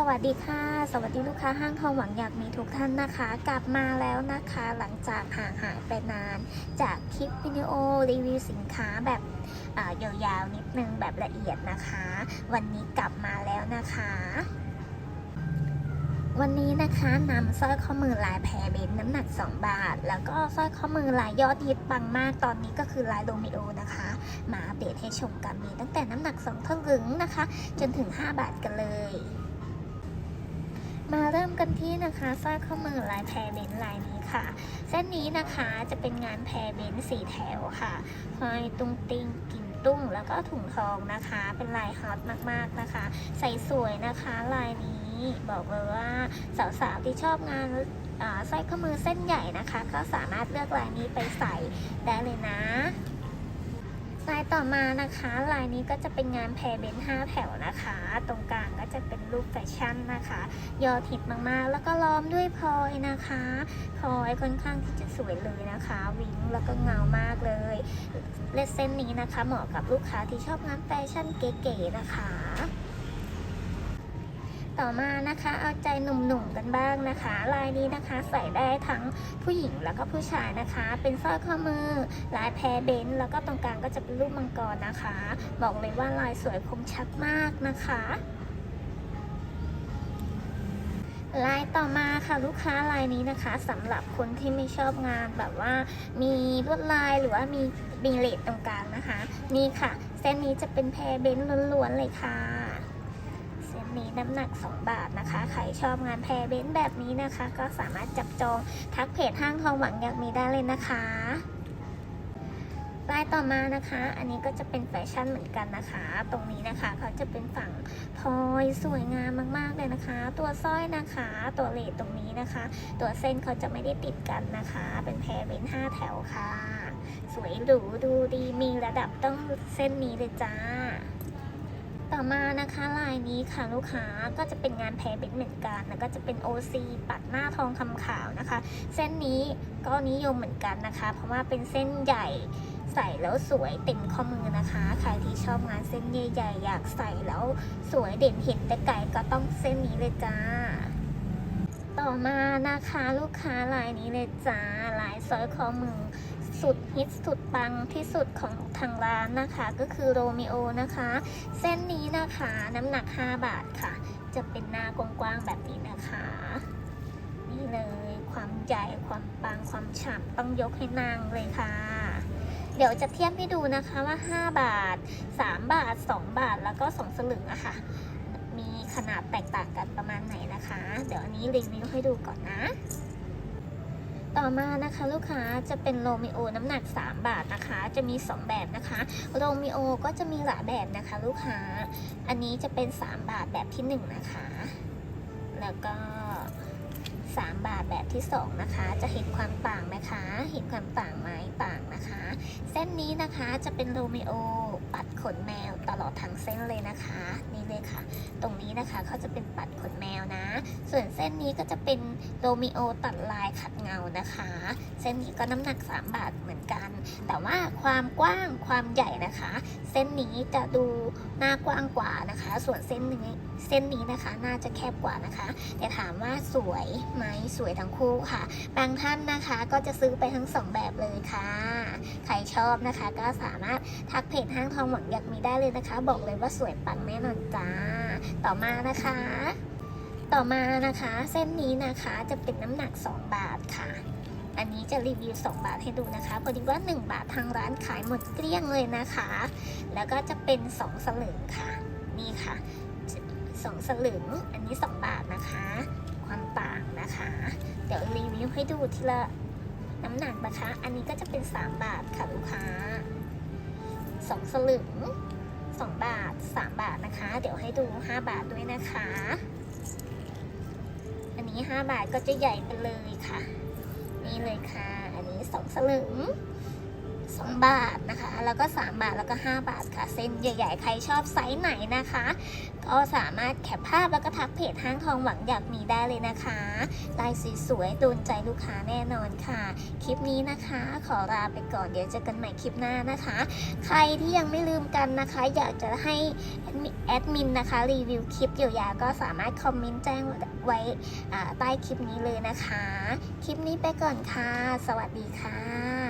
สวัสดีค่ะ สวัสดีลูกค้าห้างทองหวังอยากมีทุกท่านนะคะ กลับมาแล้วนะคะ หลังจากห่างหายไปนาน จากคลิปวิดีโอรีวิวสินค้าแบบยาวๆนิดนึงแบบละเอียดนะคะ วันนี้กลับมาแล้วนะคะ วันนี้นะคะนำสร้อยข้อมือลายแพรเบนน้ำหนัก 2 บาท แล้วก็สร้อยข้อมือลายยอดฮิตปังมากตอนนี้ก็คือลายโรมิโอนะคะ มาอัปเดตให้ชมกันมีตั้งแต่น้ำหนัก2ทลึงนะคะ จนถึง 5 บาทกันเลย มาเริ่มกันที่นะคะสร้อยข้อมือลายแพรเบนลายนี้ค่ะ เส้นนี้นะคะจะเป็นงานแพรเบนสีแถวค่ะหอยตุ้งติ้งกิ่งตุ้งแล้วก็ถุงทองนะคะ เป็นลายฮอตมากๆนะคะ ใส่สวยนะคะลายนี้บอกเลยว่าสาวๆที่ชอบงานสร้อยข้อมือเส้นใหญ่นะคะ ก็สามารถเลือกลายนี้ไปใส่ได้เลยนะ ลายต่อมานะคะลายนี้ก็จะเป็นงานแพรเบนห้าแถวนะคะ ตรงกลางก็จะเป็นรูปแฟชั่นนะคะ ยอดฮิตมากๆ แล้วก็ล้อมด้วยพลอยนะคะพลอยค่อนข้างที่จะสวยเลยนะคะ วิงแล้วก็เงามากเลยเลสเส้นนี้นะคะ เหมาะกับลูกค้าที่ชอบงานแฟชั่นเก๋ๆนะคะ ต่อมานะคะ เอาใจหนุ่มๆกันบ้างนะคะ ลายนี้นะคะใส่ได้ทั้งผู้หญิงแล้วก็ผู้ชายนะคะ เป็นสร้อยข้อมือ ลายแพรเบนแล้วก็ตรงกลางก็จะเป็นรูปมังกรนะคะ บอกเลยว่าลายสวยคมชัดมากนะคะลายต่อมาค่ะลูกค้าลายนี้นะคะสำหรับคนที่ไม่ชอบงานแบบว่า มีลวดลายหรือว่ามีมีเลดตรงกลางนะคะ นี่ค่ะ เส้นนี้จะเป็นแพรเบนล้วนๆเลยค่ะ นนี้น้ำหนัก 2 บาทนะคะ ใครชอบงานแพรเบนแบบนี้นะคะ ก็สามารถจับจองทักเพจห้างทองหวังอยากมีได้เลยนะคะลายต่อมานะคะ อันนี้ก็จะเป็นแฟชั่นเหมือนกันนะคะ ตรงนี้นะคะเขาจะเป็นฝั่งพลอยสวยงามมากๆเลยนะคะ ตัวสร้อยนะคะ ตัวเลดตรงนี้นะคะ ตัวเส้นเขาจะไม่ได้ติดกันนะคะ เป็นแพรเบนห้าแถวค่ะ สวยหรูดูดีมีระดับต้องเส้นนี้เลยจ้า ต่อมานะคะลายนี้ค่ะลูกค้าก็จะเป็นงานแพรเบนเหมือนกันแล้วก็จะเป็น OC ปัดหน้าทองคำขาวนะคะ เส้นนี้ก็นิยมเหมือนกันนะคะ เพราะว่าเป็นเส้นใหญ่ใส่แล้วสวยเต็มข้อมือนะคะใครที่ชอบงานเส้นใหญ่ๆอยากใส่แล้วสวยเด่นเห็นแต่ไกลก็ต้องเส้นนี้เลยจ้าต่อมานะคะลูกค้าลายนี้เลยจ้าลายสร้อยคอมือ สุดฮิตสุดปังที่สุดของทางร้านนะคะ ก็คือโรมิโอนะคะ เส้นนี้นะคะน้ำหนัก 5 บาทค่ะ จะเป็นหน้ากว้างๆแบบนี้นะคะ นี่เลยความใหญ่ความปังความฉ่ำต้องยกให้นางเลยค่ะ เดี๋ยวจะเทียบให้ดูนะคะว่า 5 บาท 3 บาท 2 บาทแล้วก็ 2 สลึงอะค่ะ มีขนาดแตกต่างกันประมาณไหนนะคะ เดี๋ยวอันนี้รีวิวให้ดูก่อนนะ ต่อมานะคะลูกค้าจะเป็นโรมิโอน้ำหนัก 3 บาทนะคะ จะมี 2 แบบนะคะโรมิโอก็จะมีหลายแบบนะคะ ลูกค้า อันนี้จะเป็น 3 บาทแบบที่ 1 นะคะ แล้วก็ 3 บาทแบบที่ 2 นะคะ จะเห็นความต่างไหมคะ เห็นความต่างไหมต่างนะคะ ส้นนี้นะคะจะเป็นโรมิโอปัดขนแมวตลอดทั้งเส้นเลยนะคะนี่เลยค่ะ ตรงนี้นะคะเขาจะเป็นปัดขนแมวนะ ส่วนเส้นนี้ก็จะเป็นโรมิโอตัดลายขัดเงานะคะ เส้นนี้ก็น้ำหนัก 3 บาทเหมือนกัน แต่ว่าความกว้างความใหญ่นะคะ เส้นนี้จะดูหน้ากว้างกว่านะคะ ส่วนเส้นนี้เส้นนี้นะคะน่าจะแคบกว่านะคะ แต่ถามว่าสวยไหมสวยทั้งคู่ค่ะ บางท่านนะคะก็จะซื้อไปทั้งสองแบบเลยค่ะ อบนะคะ ก็สามารถทักเพจห้างทองหวังอยากมีได้เลยนะคะ บอกเลยว่าสวยปังแน่นอนจ้า ต่อมานะคะ ต่อมานะคะ เส้นนี้นะคะจะเป็นน้ำหนัก 2 บาทค่ะอันนี้จะรีวิว 2 บาทให้ดูนะคะ พอดีว่า 1 บาททางร้านขายหมดเกลี้ยงเลยนะคะ แล้วก็จะเป็น 2 สลึงค่ะ นี่ค่ะ 2 สลึง อันนี้ 2 บาทนะคะ ความต่างนะคะ เดี๋ยวรีวิวให้ดูทีละ น้ำหนักนะคะ อันนี้ก็จะเป็น 3 บาทค่ะลูกค้า 2 สลึง 2 บาท 3 บาทนะคะ เดี๋ยวให้ดู 5 บาทด้วยนะคะ อันนี้ 5 บาทก็จะใหญ่ไปเลยค่ะ นี่เลยค่ะ อันนี้ 2 สลึง 2 บาทนะคะ แล้วก็ 3 บาทแล้วก็ 5 บาทค่ะ เส้นใหญ่ๆ ใครชอบไซส์ไหนนะคะ ก็สามารถแคปภาพแล้วก็ทักเพจห้างทองหวังอยากมีได้เลยนะคะ ลายสวยๆโดนใจลูกค้าแน่นอนค่ะ คลิปนี้นะคะ ขอลาไปก่อนเดี๋ยวเจอกันใหม่คลิปหน้านะคะ ใครที่ยังไม่ลืมกันนะคะ อยากจะให้แอดมินนะคะ รีวิวคลิปเยียวยาก็สามารถคอมเมนต์แจ้งไว้ใต้คลิปนี้เลยนะคะ คลิปนี้ไปก่อนค่ะ สวัสดีค่ะ